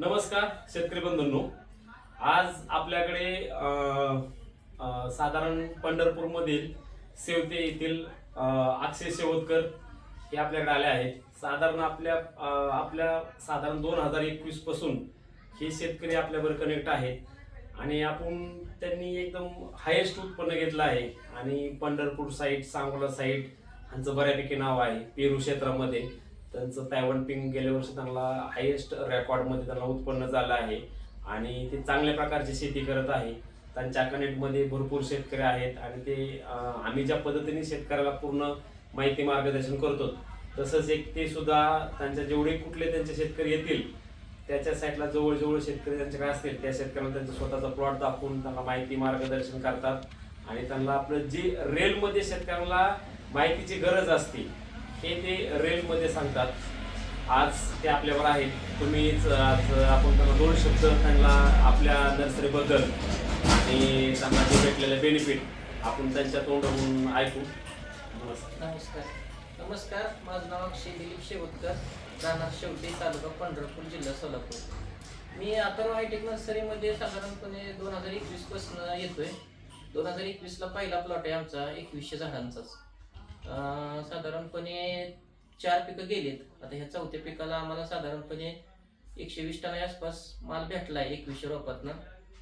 नमस्कार शेतकरी बंधूंनो. आज आपल्याकडे साधारण पंढरपूरमधील सेवते येथील अक्षय शेवतकर हे आपल्याकडे आले आहेत. साधारण आपल्या आपल्या साधारण दोन हजार एकवीसपासून हे शेतकरी आपल्याबरोबर कनेक्ट आहेत. आणि आपण त्यांनी एकदम हायेस्ट उत्पन्न घेतलं आहे. आणि पंढरपूर साईड सांगोला साईड ह्यांचं बऱ्यापैकी नाव आहे पेरू क्षेत्रामध्ये. त्यांचं तॅवन पिंग गेल्या वर्षी त्यांना हायेस्ट रेकॉर्डमध्ये त्यांना उत्पन्न झालं आहे. आणि ते चांगल्या प्रकारची शेती करत आहे. त्यांच्या कनेक्टमध्ये भरपूर शेतकरी आहेत. आणि ते आम्ही ज्या पद्धतीने शेतकऱ्याला पूर्ण माहिती मार्गदर्शन करतो तसंच एक ते सुद्धा त्यांच्या जेवढे कुठले त्यांचे शेतकरी येतील त्याच्या साईडला जवळजवळ शेतकरी त्यांच्याकडे असतील त्या शेतकऱ्यांना त्यांचा स्वतःचा प्लॉट दाखवून त्यांना माहिती मार्गदर्शन करतात. आणि त्यांना आपलं जी रेलमध्ये शेतकऱ्यांना माहितीची गरज असते हे ते रेलमध्ये सांगतात. आज ते आपल्यावर आहेत. तुम्हीच आज आपण त्यांना दोन शब्द त्यांना आपल्या नर्सरीबद्दल आणि त्यांना जे भेटलेले बेनिफिट आपण त्यांच्या तोंडावरून ऐकू. नमस्कार. नमस्कार. नमस्कार. माझं नाव अक्षय दिलीप शेवतकर राहणार शेवटी तालुका पंढरपूर जिल्हा सोलापूर. मी आता हायटेक नर्सरीमध्ये साधारणपणे दोन हजार एकवीसपासून येतोय. दोन हजार एकवीसला पहिला प्लॉट आहे आमचा एकवीसशे झाडांचाच. साधारणपणे चार पिकं गेलीत. आता ह्या चौथ्या पिकाला आम्हाला साधारणपणे एकशे वीस टना आसपास माल भेटला आहे एकवीसशे रोपातनं.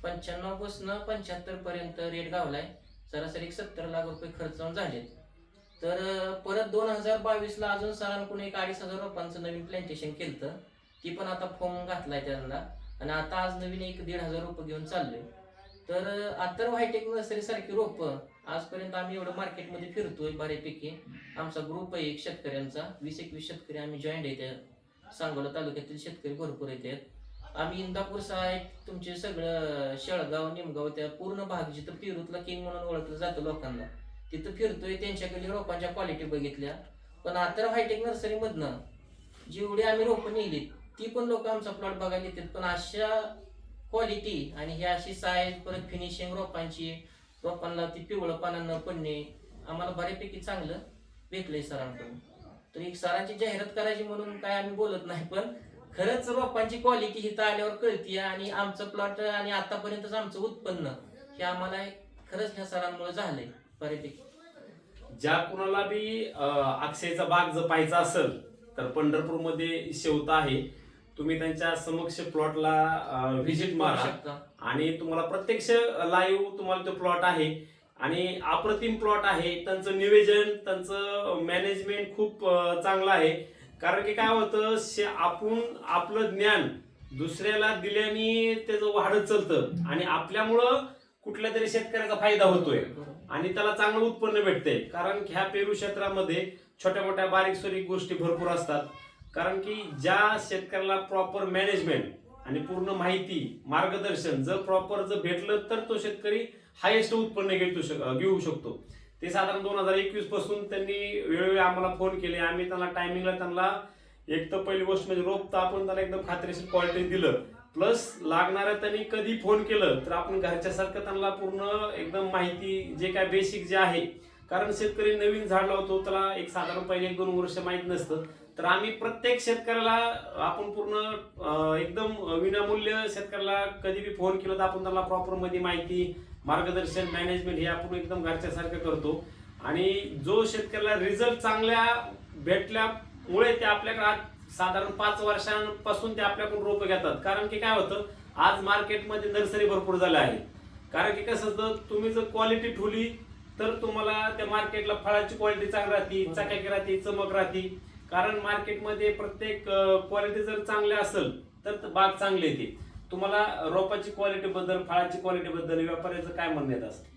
पंच्याण्णव पासनं पंच्याहत्तर पर्यंत रेट गावलाय. सरासरी सत्तर लाख रुपये खर्च झालेत. तर परत दोन हजार बावीसला अजून सरांकडून एक अडीच हजार रोपांचं नवीन प्लांटेशन केलं ती पण आता फॉर्म घातलाय त्यांना. आणि आता आज नवीन एक दीड हजार रोपं घेऊन चाललोय. तर आतर आत्तर व्हायटेक नर्सरी सारखी रोपं आजपर्यंत आम्ही एवढं मार्केटमध्ये फिरतोय बऱ्यापैकी. आमचा ग्रुप आहे एक शेतकऱ्यांचा. वीस एकवीस शेतकरी आम्ही जॉईंट आहे त्या सांगोला तालुक्यातील शेतकरी भरपूर आहेत. आम्ही इंदापूर साहेब तुमचे सगळं शेळगाव निमगाव त्या पूर्ण भाग जिथं पिरूतला किंग म्हणून ओळखलं जातं लोकांना. तिथं फिरतोय त्यांच्याकडे रोपांच्या क्वालिटी बघितल्या. पण आता हायटेक नर्सरीमधनं जेवढी आम्ही रोपं नेली ती पण लोक आमचा प्लॉट बघायला येतात. पण अशा क्वालिटी आणि ही अशी साईज परत फिनिशिंग रोपांची रोपांना ती पिवळं पानं न पडणे आम्हाला बऱ्यापैकी चांगलं भेटलंय सरांकडून. तर एक सरांची जाहिरात करायची म्हणून काय आम्ही बोलत नाही पण खरंच रोपांची क्वालिटी हिथं आल्यावर कळतीये आणि आमचं प्लॉट आणि आतापर्यंतच आमचं उत्पन्न हे आम्हाला खरंच ह्या सरांमुळे झालंय बऱ्यापैकी. ज्या कुणाला बी अक्षयचा बाग जर पाहायचा असेल तर पंढरपूरमध्ये शेवता आहे. तुम्ही त्यांच्या समक्ष प्लॉटला व्हिजिट मारा. शकता. आणि तुम्हाला प्रत्यक्ष लाईव्ह तुम्हाला तो प्लॉट आहे. आणि अप्रतिम प्लॉट आहे. त्यांचं नियोजन त्यांचं मॅनेजमेंट खूप चांगलं आहे. कारण की काय होतं शे- आपण आपलं ज्ञान दुसऱ्याला दिल्याने त्याचं वाढत चालतं. आणि आपल्यामुळं कुठल्या तरी शेतकऱ्याचा फायदा होतोय. आणि त्याला चांगलं उत्पन्न भेटते कारण की ह्या पेरू क्षेत्रामध्ये छोट्या मोठ्या बारीक सारीक गोष्टी भरपूर असतात. कारण की ज्या शेतकऱ्याला प्रॉपर मॅनेजमेंट आणि पूर्ण माहिती मार्गदर्शन जर प्रॉपर जर भेटलं तर तो शेतकरी हायेस्ट उत्पन्न घेऊ शक घेऊ शकतो. ते साधारण दोन हजार एकवीसपासून त्यांनी वेळोवेळी आम्हाला फोन केले. आम्ही त्यांना टायमिंगला त्यांना एक तर पहिली गोष्ट म्हणजे रोप तर आपण त्याला एकदम खात्रीशीर क्वालिटी दिलं. प्लस लागणाऱ्या त्यांनी कधी फोन केलं तर आपण घरच्यासारखं त्यांना पूर्ण एकदम माहिती जे काय बेसिक जे आहे कारण शेतकरी नवीन झाड लावतो त्याला एक साधारण पहिले एक दोन वर्ष माहीत नसतं. तर आम्ही प्रत्येक शेतकऱ्याला आपण पूर्ण एकदम विनामूल्य शेतकऱ्याला कधी बी फोन केला तर आपण त्याला प्रॉपरमध्ये माहिती मार्गदर्शन मॅनेजमेंट हे आपण एकदम घरच्यासारखं करतो. आणि जो शेतकऱ्याला रिझल्ट चांगल्या भेटल्यामुळे ते आपल्याकडे आज साधारण पाच वर्षांपासून ते आपल्याकडून रोपं घेतात. कारण की काय होतं आज मार्केटमध्ये नर्सरी भरपूर झाल्या आहे कारण की कसं असतं तुम्ही जर क्वालिटी ठेवली तर तुम्हाला त्या मार्केटला फळाची क्वालिटी चांगली राहते चकाकी राहते चमक राहते. कारण मार्केटमध्ये प्रत्येक क्वालिटी जर चांगली असेल तर बाग चांगली येते. तुम्हाला रोपाची क्वालिटी बद्दल फळाची क्वालिटी बद्दल व्यापाऱ्याचं काय म्हणण्यात असतं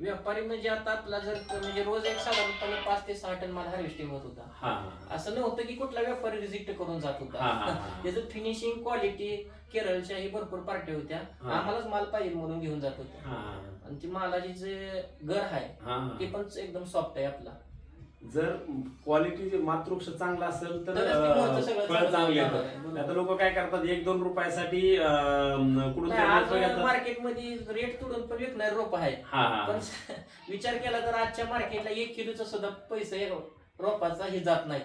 व्यापारी म्हणजे आता आपला जर म्हणजे रोज एक साधारणपणे पाच ते सहा टन माल हार्वेस्टिंग होत होता. असं नव्हतं की कुठला व्यापारी रिजेक्ट करून जात होता. त्याचं फिनिशिंग क्वालिटी केरळच्या ही भरपूर पार्ट्या होत्या. हा. आम्हालाच माल पाहिजे म्हणून घेऊन जात होत्या हा. आणि ती मालाची जे घर आहे हा. ते पण एकदम सॉफ्ट आहे आपला. जर क्वालिटी मातृक्ष चांगला असेल तर तरच ते मोठं सगळं फळ चांगलं बरोबर. आता लोक काय करतात एक दोन रुपयासाठी अं, कुठून तरी नाही, रोपं आज घेतात. मार्केटमध्ये रेट तुडून पण विकणारे रोप आहे हा हा. पण विचार केला तर आजच्या मार्केटला एक किलोचा सुद्धा पैसा रोपाचा हे जात नाही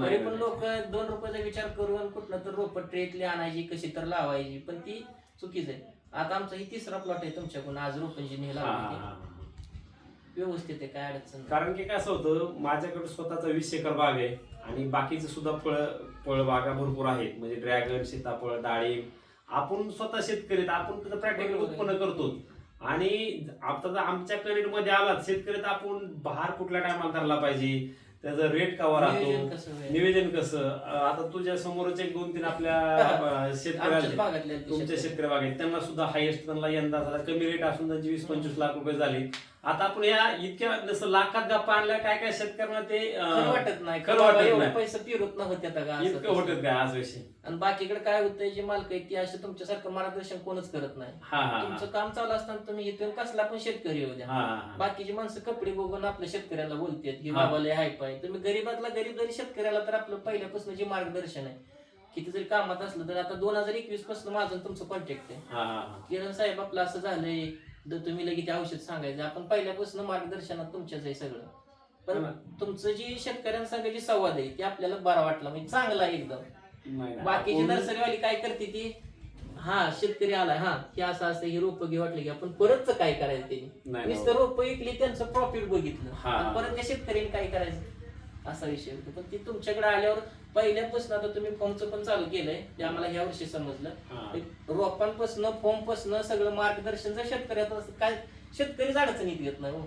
तरी पण. लोक दोन रुपयाचा विचार करून कुठलं तर रोप ट्रेतली आणायची कशी तर लावायची. पण ती चुकीच आहे. आता आमचा ही तिसरा प्लॉट आहे तुमच्याकडून. आज रोपांची नेला. व्यवस्थित आहे काय अडचण. कारण की काय असं होतं माझ्याकडे स्वतःचा वीस एकर बाग आहे आणि बाकीचे सुद्धा फळ फळबागा भरपूर आहेत. म्हणजे ड्रॅगन सीताफळ डाळिंब आपण स्वतः शेतकरी आपण त्याचं प्रॅक्टिकल. उत्पन्न करतो आणि आता आमच्या कनेक्टमध्ये आलात. शेतकरी तर आपण बहार कुठल्या टायमाला करायला पाहिजे? त्याचा रेट कावा नियोजन राहतो कसं? निवेदन कसं आता तुझ्या समोरच एक दोन तीन आपल्या अं, शेतकरी आमच्याच. भागातले आहेत ते तुमच्या शेतकरी. शेतकरी बागेत त्यांना सुद्धा हायेस्ट त्यांना यंदा कमी रेट असून त्यांची वीस पंचवीस लाख रुपये झाले आता आपण या इतक्या जसं लाखात गप्पा आणल्या काय काय शेतकऱ्यांना ते अं, वाटत नाही. खरं वाटत नाही. पैसे पिरत नव्हते आता का असं इतकं तसं. होतं काय आज विषय. आणि बाकीकडे काय होतंय जे मालक आहेत ती असे तुमच्यासारखं मार्गदर्शन कोणच करत नाही. हा हा तुमचं काम चालू असताना तुम्ही इथून कसला पण शेतकरी येऊ द्या. हा हा बाकीची माणसं कपडे बघून आपल्या शेतकऱ्याला बोलतात की हा. बाबा हाय पाय. तुम्ही गरीबातला गरीब जरी शेतकऱ्याला तर आपलं पहिल्यापासून जे मार्गदर्शन आहे किती जरी कामात असलं तर आता दोन हजार एकवीसपासून माझं आणि तुमचं कॉन्टॅक्ट आहे. हा हा हा. किरण साहेब आपलं असं झालंय तर तुम्ही लगेच औषध सांगायचं. आपण पहिल्यापासून मार्गदर्शनात तुमच्याच आहे सगळं. पण. तुमचं जी शेतकऱ्यांसंग जी संवाद आहे ते आपल्याला बरा वाटला. म्हणजे चांगला एकदम. बाकीची नर्सरीवाली काय करते ती? हा शेतकरी आलाय. हा हे असं असं ही रोपं घे वाटली की आपण परतच काय करायचं त्यांनी. नुसतं रोपं विकली त्यांचं प्रॉफिट बघितलं. परत त्या शेतकऱ्यांनी काय करायचं? असा विषय होतो. पण ते तुमच्याकडे आल्यावर पहिल्यापासून आता तुम्ही फॉर्मचं पण चालू केलंय ते आम्हाला ह्या वर्षी समजलं. रोपांपासून फॉर्मपासून सगळं मार्गदर्शन जर शेतकऱ्यात असं काय शेतकरीच अडचणीत येत नाही हो.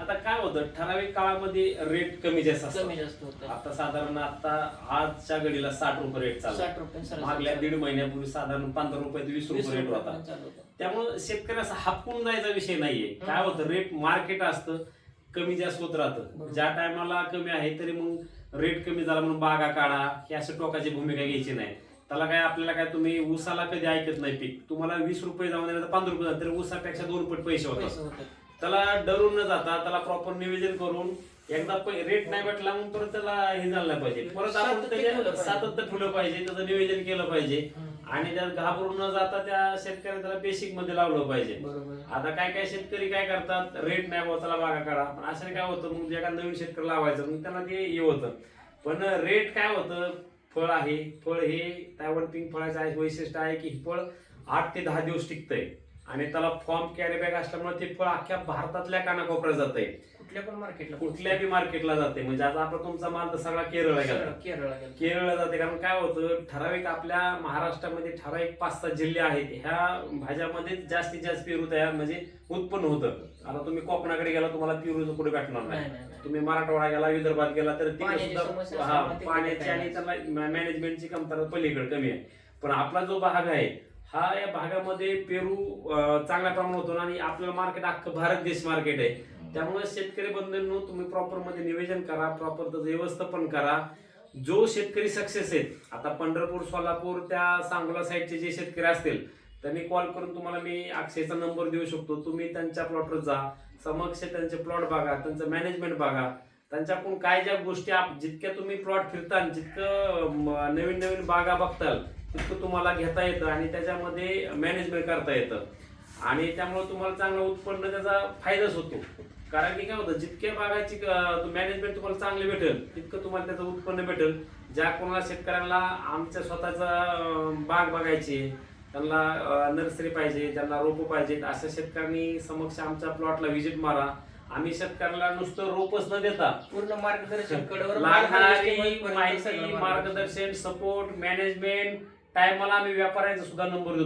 आता काय होतं ठराविक काळामध्ये रेट कमी जास्त कमी जास्त होत. आता साधारण आता आजच्या घडीला साठ रुपये रेट चालू. साठ रुपये मागल्या. दीड महिन्यापूर्वी साधारण पंधरा रुपये ते वीस रुपये रेट होता. त्यामुळे शेतकऱ्याचा हापकून जायचा विषय नाहीये. काय होतं रेट मार्केट असतं. कमी जास्त होत राहतं. ज्या टायमाला कमी आहे तरी मग रेट कमी झाला म्हणून बागा काढा ही अशा टोकाची भूमिका घ्यायची नाही त्याला काय आपल्याला काय तुम्ही ऊसाला कधी ऐकत नाही पीक तुम्हाला वीस रुपये जाऊन दिलं तर पंधरा रुपये जातात तरी ऊसापेक्षा दोन पट पैसे होतात. त्याला डरून न जाता त्याला प्रॉपर नियोजन करून एकदा रेट नाही भेटला मग परत त्याला हे झालं नाही पाहिजे परत आपण सातत्य ठेवलं त्याच्या पाहिजे. सातत्य ठेवलं पाहिजे त्याचं नियोजन केलं पाहिजे. आणि त्यात घाबरून न जाता त्या शेतकऱ्याला त्याला बेसिकमध्ये लावलं पाहिजे. बरोबर. आता काय काय शेतकरी काय करतात? रेट नाही भाऊ त्याला बागा काढा. पण असं काय होतं? मग जे एका नवीन शेतकरी लावायचं मग त्यांना ते हे होतं. पण रेट काय होतं? फळ आहे. फळ हे त्यावर पिंक फळाचं आहे वैशिष्ट्य आहे की हे फळ आठ ते दहा दिवस टिकतंय. आणि त्याला फॉर्म कॅरी बॅग असल्यामुळे ते फळ अख्ख्या भारतातल्या कानाकोपऱ्यात जात कुठल्या पण मार्केटला कुठल्या बी मार्केटला जाते म्हणजे आता आपला तुमचा माल तर सगळा केरळला गेला केरळला गेलं केरळला जाते कारण काय होतं ठराविक आपल्या महाराष्ट्रामध्ये ठराविक पाच सात जिल्हे आहेत. ह्या भाज्यामध्ये जास्तीत जास्त पेरू तयार म्हणजे उत्पन्न होतं. आता तुम्ही कोकणाकडे गेला तुम्हाला पेरूचं कुठे भेटणार नाही. तुम्ही मराठवाडा गेला विदर्भात गेला तर तिकडे पाण्याची सुद्धा पाण्याची आणि. त्याला मॅनेजमेंटची कमतरता पलीकडे कमी आहे. पण आपला जो भाग आहे हा या भागामध्ये पेरू चांगल्या प्रमाणात होतो आणि आपलं मार्केट अख्खं भारत देश मार्केट आहे. त्यामुळे शेतकरी बंधूंनो तुम्ही प्रॉपरमध्ये करा प्रॉपर त्याचं व्यवस्थापन करा. जो शेतकरी सक्सेस आहेत आता पंढरपूर सोलापूर त्या सांगोला साईडचे जे शेतकरी असतील त्यांनी कॉल करून तुम्हाला मी अक्षयचा नंबर देऊ शकतो. तुम्ही त्यांच्या प्लॉटवर जा समक्ष त्यांचे प्लॉट बघा त्यांचं मॅनेजमेंट बघा. त्यांच्याकडून काय ज्या गोष्टी जितक्या तुम्ही प्लॉट फिरताल जितकं नवीन नवीन बागा बघताल तितकं तुम्हाला घेता येतं आणि त्याच्यामध्ये मॅनेजमेंट करता येतं. आणि त्यामुळे तुम्हाला चांगलं उत्पन्न त्याचा फायदाच होतो. कारण की काय होतं जितक्या बागाची मॅनेजमेंट तुम्हाला चांगली भेटेल तितकं तुम्हाला त्याचं उत्पन्न भेटेल. ज्या कोणाला शेतकऱ्यांना आमच्या स्वतःचा बाग बघायची त्यांना नर्सरी पाहिजे त्यांना रोपं पाहिजेत अशा शेतकऱ्यांनी समक्ष आमच्या प्लॉटला व्हिजिट मारा. आम्ही शेतकऱ्याला नुसतं रोपच न देता पूर्ण मार्गदर्शन मार्गदर्शन सपोर्ट मॅनेजमेंट टायमाला आम्ही व्यापाऱ्यांचा सुद्धा नंबर देतो.